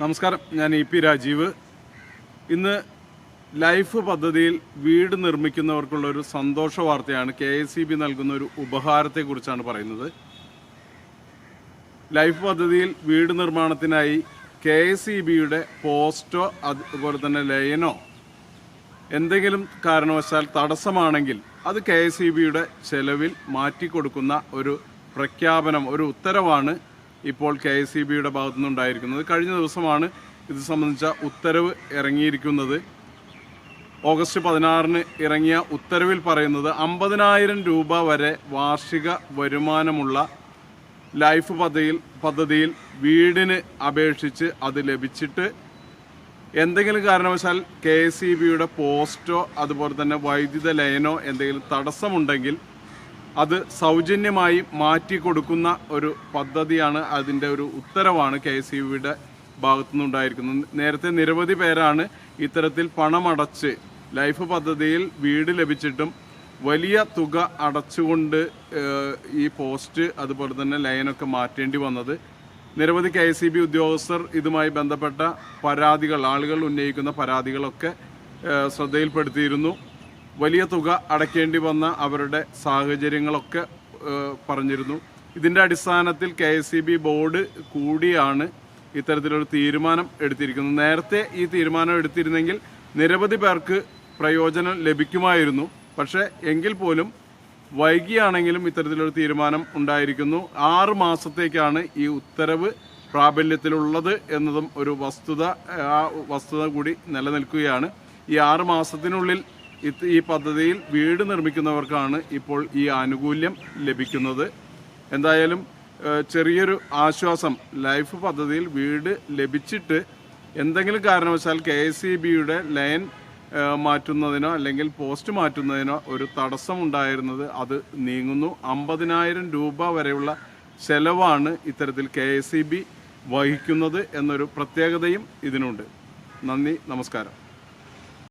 നമസ്കാരം. ഞാൻ E P Rajeev. ഇന്ന് ലൈഫ് പദ്ധതിയിൽ വീട് നിർമ്മിക്കുന്നവർക്കുള്ള ഒരു സന്തോഷ വാർത്തയാണ് കെ എസ് സി ബി നൽകുന്ന ഒരു ഉപഹാരത്തെക്കുറിച്ചാണ് പറയുന്നത്. ലൈഫ് പദ്ധതിയിൽ വീട് നിർമ്മാണത്തിനായി കെ എസ് ഇ ബിയുടെ പോസ്റ്റോ അതുപോലെ തന്നെ ലയനോ എന്തെങ്കിലും കാരണവശാൽ തടസ്സമാണെങ്കിൽ അത് കെ എസ് ഇ ബിയുടെ ചെലവിൽ മാറ്റിക്കൊടുക്കുന്ന ഒരു പ്രഖ്യാപനം ഒരു ഉത്തരവാണ് ഇപ്പോൾ കെ എസ് ഇ ബിയുടെ ഭാഗത്തുനിന്നുണ്ടായിരിക്കുന്നത്. കഴിഞ്ഞ ദിവസമാണ് ഇത് സംബന്ധിച്ച ഉത്തരവ് ഇറങ്ങിയിരിക്കുന്നത്. ഓഗസ്റ്റ് പതിനാറിന് ഇറങ്ങിയ ഉത്തരവിൽ പറയുന്നത് അമ്പതിനായിരം രൂപ വരെ വാർഷിക വരുമാനമുള്ള ലൈഫ് പദ്ധതിയിൽ പദ്ധതിയിൽ വീടിന് അപേക്ഷിച്ച് അത് ലഭിച്ചിട്ട് എന്തെങ്കിലും കാരണവശാൽ കെ എസ് ഇ ബിയുടെ പോസ്റ്റോ അതുപോലെ തന്നെ വൈദ്യുത ലൈനോ എന്തെങ്കിലും തടസ്സമുണ്ടെങ്കിൽ അത് സൗജന്യമായി മാറ്റി കൊടുക്കുന്ന ഒരു പദ്ധതിയാണ് അതിന്റെ ഒരു ഉത്തരവാണ് കെ എസ് യു വിയുടെ ഭാഗത്തു ഭാഗത്തുനിന്നുണ്ടായിരിക്കുന്നത് നേരത്തെ നിരവധി പേരാണ് ഇത്തരത്തിൽ പണമടച്ച് ലൈഫ് പദ്ധതിയിൽ വീട് ലഭിച്ചിട്ടും വലിയ തുക അടച്ചുകൊണ്ട് ഈ പോസ്റ്റ് അതുപോലെ തന്നെ ലൈനൊക്കെ മാറ്റേണ്ടി വന്നത്. നിരവധി കെ എസ് ബി ഉദ്യോഗസ്ഥർ ഇതുമായി ബന്ധപ്പെട്ട പരാതികൾ ആളുകൾ ഉന്നയിക്കുന്ന പരാതികളൊക്കെ ശ്രദ്ധയിൽപ്പെടുത്തിയിരുന്നു. വലിയ തുക അടയ്ക്കേണ്ടി വന്ന അവരുടെ സാഹചര്യങ്ങളൊക്കെ പറഞ്ഞിരുന്നു. ഇതിന്റെ അടിസ്ഥാനത്തിൽ കെ ബോർഡ് കൂടിയാണ് ഇത്തരത്തിലൊരു തീരുമാനം എടുത്തിരിക്കുന്നത്. നേരത്തെ ഈ തീരുമാനം എടുത്തിരുന്നെങ്കിൽ നിരവധി പേർക്ക് പ്രയോജനം ലഭിക്കുമായിരുന്നു. പക്ഷേ എങ്കിൽ പോലും വൈകിയാണെങ്കിലും ഇത്തരത്തിലൊരു തീരുമാനം ഉണ്ടായിരിക്കുന്നു. ആറ് മാസത്തേക്കാണ് ഈ ഉത്തരവ് പ്രാബല്യത്തിലുള്ളത് എന്നതും ഒരു വസ്തുത ആ വസ്തുത കൂടി നിലനിൽക്കുകയാണ്. ഈ ആറ് മാസത്തിനുള്ളിൽ ഈ പദ്ധതിയിൽ വീട് നിർമ്മിക്കുന്നവർക്കാണ് ഇപ്പോൾ ഈ ആനുകൂല്യം ലഭിക്കുന്നത്. എന്തായാലും ചെറിയൊരു ആശ്വാസം ലൈഫ് പദ്ധതിയിൽ വീട് ലഭിച്ചിട്ട് എന്തെങ്കിലും കാരണവശാൽ കെ എസ് ഇ ബിയുടെ ലൈൻ മാറ്റുന്നതിനോ അല്ലെങ്കിൽ പോസ്റ്റ് മാറ്റുന്നതിനോ ഒരു തടസ്സമുണ്ടായിരുന്നത് അത് നീങ്ങുന്നു. അമ്പതിനായിരം രൂപ വരെയുള്ള ചെലവാണ് ഇത്തരത്തിൽ കെ എസ് ഇ ബി വഹിക്കുന്നത് എന്നൊരു പ്രത്യേകതയും ഇതിനുണ്ട്. നന്ദി നമസ്കാരം.